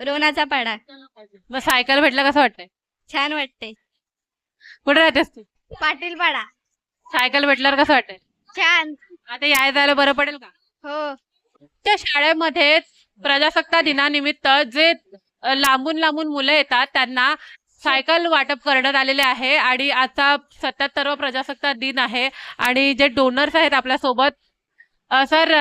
रोनाचा पाडा. मग सायकल भेटलं कसं वाटतंय? छान वाटते कुठे राहतेस तू? पाटील पाडा. सायकल भेटल्यावर कसं वाटतंय? छान. आता याय जायला बरं पडेल का? हो. त्या शाळेमध्ये प्रजासत्ताक दिनानिमित्त जे लांबून लांबून मुलं येतात त्यांना सायकल वाटप करण्यात आलेले आहे आणि आता सत्याहत्तरवा प्रजासत्ताक दिन आहे. आणि जे डोनर्स आहेत आपल्यासोबत अ, सर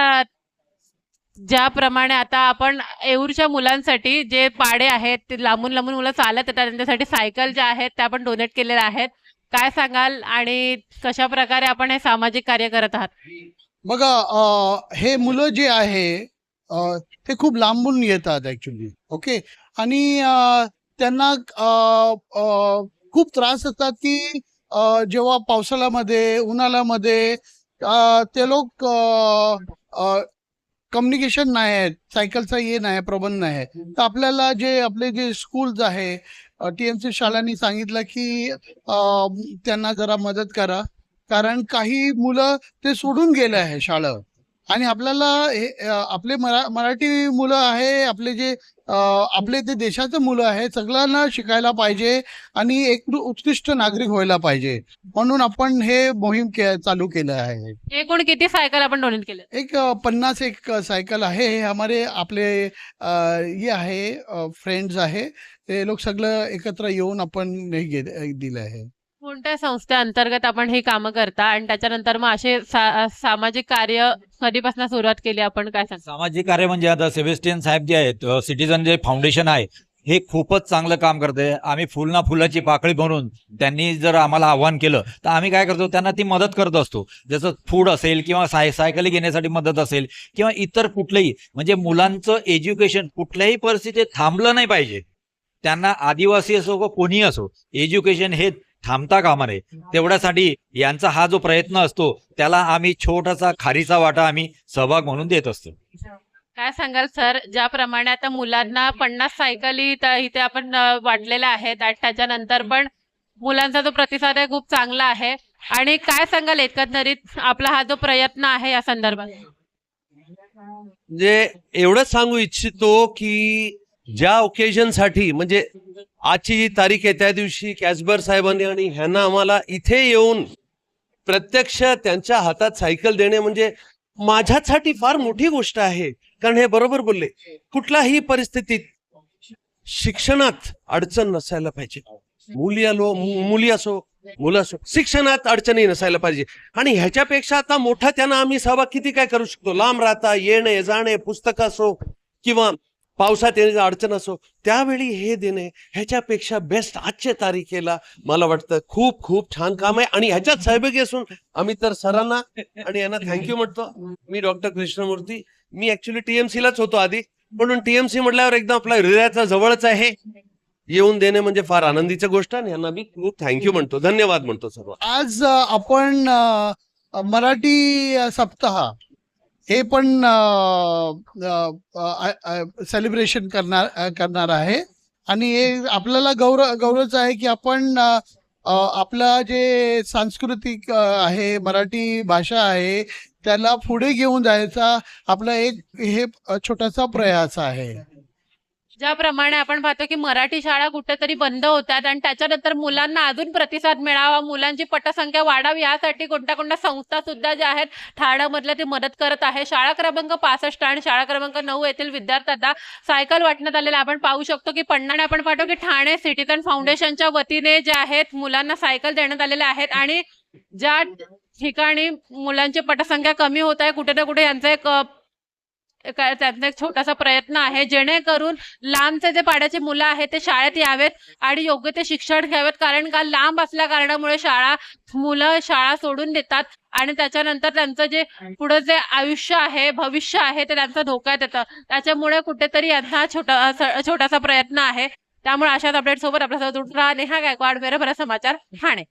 ज्याप्रमाणे आता आपण येऊरच्या मुलांसाठी जे पाडे आहेत ते लांबून लांबून मुलं चालत येतात त्यांच्यासाठी सायकल ज्या आहेत त्या आपण डोनेट केलेल्या आहेत. काय सांगाल आणि कशा प्रकारे आपण हे सामाजिक कार्य करत आहात? बघा हे मुलं जे आहे ते खूप लांबून येतात ऍक्च्युली ओके आणि त्यांना खूप त्रास असतात की जेव्हा पावसाळ्यामध्ये उन्हाळ्यामध्ये ते लोक कम्युनिकेशन नाही आहे सायकलचा ये नाही प्रबंध नाही आहे. तर आपल्याला जे आपले जे स्कूल्स आहे टी एम सी शाळांनी सांगितलं की त्यांना जरा मदत करा. कारण काही मुलं ते सोडून गेले आहे शाळा आणि आपल्याला हे आपले मरा मराठी मुलं आहे आपले जे आपले ते देशाचे मुलं आहे सगळ्यांना शिकायला पाहिजे आणि एक उत्कृष्ट नागरिक व्हायला पाहिजे. म्हणून आपण हे मोहीम के चालू केलं आहे. एकूण किती सायकल आपण डोनेट केले? एक पन्नास एक सायकल आहे. हे हमारे आपले हे आहे फ्रेंड्स आहे. ते लोक सगळं एकत्र येऊन आपण हे दिलं आहे. कोणत्या संस्थेअंतर्गत आपण ही कामं करता आणि त्याच्यानंतर मग असे सा- सामाजिक कार्य कधीपासून सुरुवात केली आपण काय सांगता? सामाजिक कार्य म्हणजे आता सेबेस्टियन साहेब जे आहेत सिटीजन जे फाउंडेशन आहे हे खूपच चांगलं काम करते. आम्ही फुल ना फुलाची पाकळी भरून त्यांनी जर आम्हाला आव्हान केलं तर आम्ही काय करतो त्यांना ती मदत करत असतो. जसं फूड असेल किंवा साय सायकली घेण्यासाठी मदत असेल किंवा इतर कुठलंही म्हणजे मुलांचं एज्युकेशन कुठल्याही परिस्थितीत थांबलं नाही पाहिजे. त्यांना आदिवासी असो किंवा कोणीही असो एज्युकेशन हे थांबता कामा नये. तेवढ्यासाठी यांचा हा जो प्रयत्न असतो त्याला आम्ही छोटासा खारीचा वाटा आम्ही सहभाग म्हणून देत असतो. काय सांगाल सर? ज्याप्रमाणे आता मुलांना पन्नास सायकली इथे आपण वाटलेल्या आहेत आणि त्याच्यानंतर पण मुलांचा जो प्रतिसाद आहे खूप चांगला आहे. आणि काय सांगाल एकंदरीत आपला हा जो प्रयत्न आहे या संदर्भात? म्हणजे एवढंच सांगू इच्छितो की ज्या ओकेजनसाठी म्हणजे आजची जी तारीख आहे त्या दिवशी कॅसबर साहेबांनी आणि ह्यांना आम्हाला इथे येऊन प्रत्यक्ष त्यांच्या हातात सायकल देणे म्हणजे माझ्यासाठी फार मोठी गोष्ट आहे. कारण हे बरोबर बोलले. कुठल्याही परिस्थितीत शिक्षणात अडचण नसायला पाहिजे. मुली आलो मुली असो मुलं असो शिक्षणात अडचणी नसायला पाहिजे. आणि ह्याच्यापेक्षा आता मोठा त्यांना आम्ही सहभाग किती काय करू शकतो? लांब राहता येणे जाणे पुस्तक असो किंवा पावसात येण्याची अडचण असो त्यावेळी हे देणे ह्याच्यापेक्षा बेस्ट आजच्या तारखेला मला वाटतं खूप खूप छान काम आहे. आणि ह्याच्यात सहभागी असून आम्ही तर सरांना आणि यांना थँक्यू म्हणतो. मी डॉक्टर कृष्णमूर्ती. मी ऍक्च्युली टीएमसी लाच होतो आधी. म्हणून टीएमसी म्हटल्यावर एकदम आपला हृदयाचा जवळच आहे. येऊन देणे म्हणजे फार आनंदीची गोष्ट आणि यांना मी खूप थँक्यू म्हणतो. धन्यवाद म्हणतो सर्व आज आपण मराठी सप्ताह हे पण सेलिब्रेशन करणार करणार आहे. आणि हे आपल्याला गौरव गौरवच आहे की आपण आपला जे सांस्कृतिक आहे मराठी भाषा आहे त्याला पुढे घेऊन जायचा आपला एक हे छोटासा प्रयास आहे. ज्याप्रमाणे आपण पाहतो की मराठी शाळा कुठेतरी बंद होतात आणि त्याच्यानंतर मुलांना अजून प्रतिसाद मिळावा मुलांची पटसंख्या वाढावी यासाठी कोणत्या कोणत्या संस्था सुद्धा ज्या आहेत ठाण्यामधल्या ते मदत करत आहे. शाळा क्रमांक पासष्ट आणि शाळा क्रमांक नऊ येथील विद्यार्थ्यांना सायकल वाटण्यात आलेलं आपण पाहू शकतो की पन्नाने आपण पाहतो की ठाणे सिटीजन फाउंडेशनच्या वतीने जे आहेत मुलांना सायकल देण्यात आलेल्या आहेत आणि ज्या ठिकाणी मुलांची पटसंख्या कमी होत आहे कुठे ना कुठे यांचं एक- त्यांचा एक छोटासा प्रयत्न आहे. जेणेकरून लांबचे जे पाड्याचे मुलं आहेत ते शाळेत यावेत आणि योग्य ते शिक्षण घ्यावेत. कारण का लांब असल्या कारणामुळे शाळा मुलं शाळा सोडून देतात आणि त्याच्यानंतर त्यांचं जे पुढे जे आयुष्य आहे भविष्य आहे ते त्यांचं धोक्यात येतं. त्याच्यामुळे कुठेतरी यांचा छोटा छोटासा प्रयत्न आहे. त्यामुळे अशाच अपडेट सोबत आपल्यासोबत राहा नेहा गायकवाड बरं समाचार ठाणे.